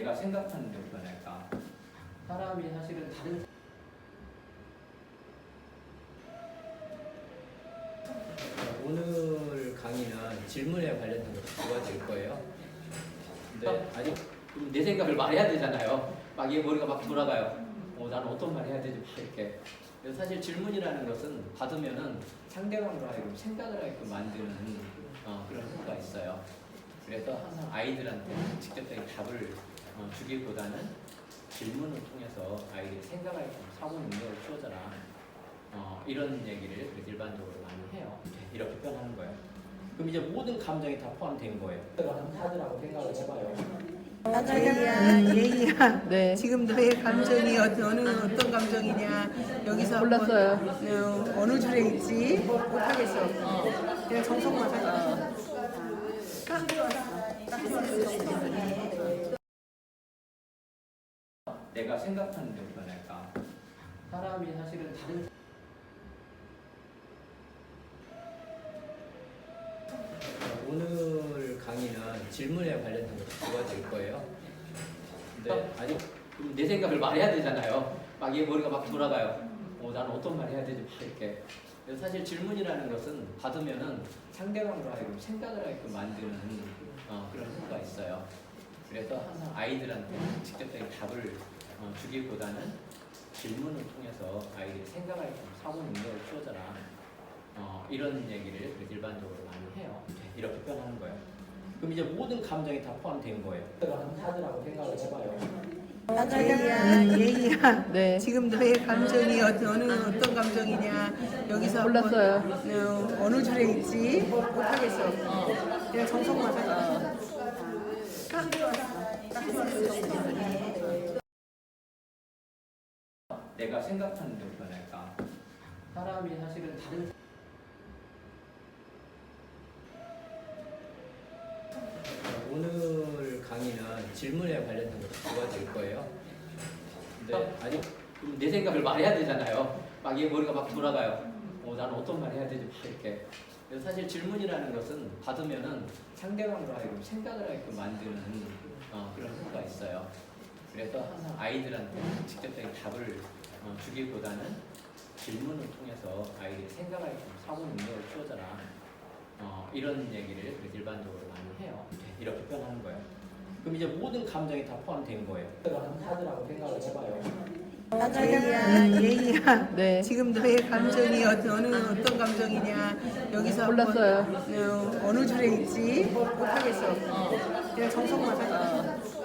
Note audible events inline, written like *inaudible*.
내가 생각하는 게 변할까? 사람이 사실은 다른 오늘 강의는 질문에 관련된 것도 도와드릴 거예요. 근데 아직 좀내 생각을 말해야 되잖아요. 막 이게 머리가 막 돌아가요. 어, 나는 어떤 말 해야 되지? 막 이렇게. 사실 질문이라는 것은 받으면은 상대방으로 하여금 생각을 하게끔 만드는 어, 그런 효과가 있어요. 그래서 항상 아이들한테 직접적인 답을 어, 주기보다는 질문을 통해서 아이들이 생각하게끔 사고 능력을 키워줘라. 어, 이런 얘기를 일반적으로 많이 해요. 이렇게 표현하는 거예요. 그럼 이제 모든 감정이 다 포함된 거예요. 한 카드라고 생각을 해봐요. 예이야, 예이야. 네. *laughs* 지금 너의 감정이 어떤 어느 어떤 감정이냐 여기서 몰랐어요. 어, 어느 줄에 있지 못하겠어. 그냥 정성만 하자. 내가 생각하는 게 변할까? 사람이 사실은 다른 오늘 강의는 질문에 관련된 것도 도와드릴 거예요. 근데 아직 좀내 생각을 말해야 되잖아요. 막 이게 머리가 막 돌아가요. 어, 나는 어떤 말 해야 되지? 막 이렇게. 사실 질문이라는 것은 받으면은 상대방으로 하여금 생각을 하게끔 만드는 어, 그런 효과가 있어요. 그래서 항상 아이들한테 직접적인 답을 어, 주기보다는 질문을 통해서 아이들이 생각하게끔 사고 능력을 키워줘라. 어, 이런 얘기를 그래서 일반적으로 많이 해요. 이렇게 표현하는 거예요. 그럼 이제 모든 감정이 다 포함된 거예요. 한 카드라고 생각을 해봐요. 예이야, 예이야. 네. 지금 너의 감정이 어떤 어느 어떤 감정이냐 여기서 한번, 몰랐어요. 어, 어느 줄에 있지 못하겠어. 그냥 정성만 하 내가 생각하는 게 변할까? 사람이 사실은 다른 오늘 강의는 질문에 관련된 것도 도와드릴 거예요. 근데 아직 좀내 생각을 말해야 되잖아요. 막 이게 머리가 막 돌아가요. 어, 나는 어떤 말 해야 되지? 막 이렇게. 그래서 사실 질문이라는 것은 받으면은 상대방으로 하여금 생각을 하게끔 만드는 어, 그런 효과가 있어요. 그래서 항상 아이들한테 직접적인 답을 어, 주기보다는 질문을 통해서 아이들이 생각하게끔 사고 능력을 키워줘라. 어, 이런 얘기를 그래서 일반적으로 많이 해요. 이렇게 표현하는 거예요. 그럼 이제 모든 감정이 다 포함된 거예요. 카드라고 생각을 해봐요. 예이야, 예이야. 네. 지금 너의 감정이 어떤 어떤 감정이냐 여기서 몰랐어요. 어, 어느 줄에 있지 못하겠어. 그냥 정성만 하자.